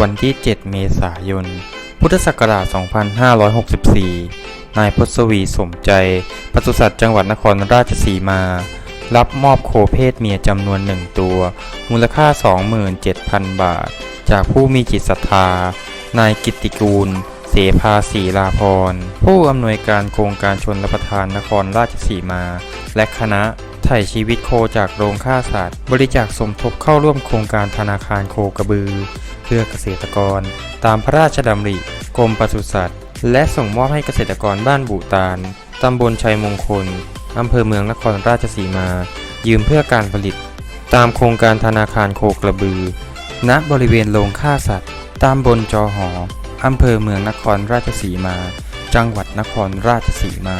วันที่ 7 เมษายน พุทธศักราช 2564 นายพศวีสมใจ ปศุสัตว์จังหวัดนครราชสีมา รับมอบโคเพศเมียจำนวนหนึ่งตัว มูลค่า 27,000 บาท จากผู้มีจิตศรัทธา นายกิติกูล เสภาศีลาพร ผู้อำนวยการโครงการชนรับประทานนครราชสีมา และคณะไถ่ชีวิตโคจากโรงฆ่าสัตว์ บริจาคสมทบเข้าร่วมโครงการธนาคารโคกระบือ เพื่อเกษตรกร ตามพระราชดำริกรมปศุสัตว์ และส่งมอบให้เกษตรกรบ้านบูตาน ตำบลชัยมงคล อำเภอเมืองนครราชสีมา ยืมเพื่อการผลิต ตามโครงการธนาคารโคกระบือ ณบริเวณโรงฆ่าสัตว์ ตามบนจอหอ อำเภอเมืองนครราชสีมา จังหวัดนครราชสีมา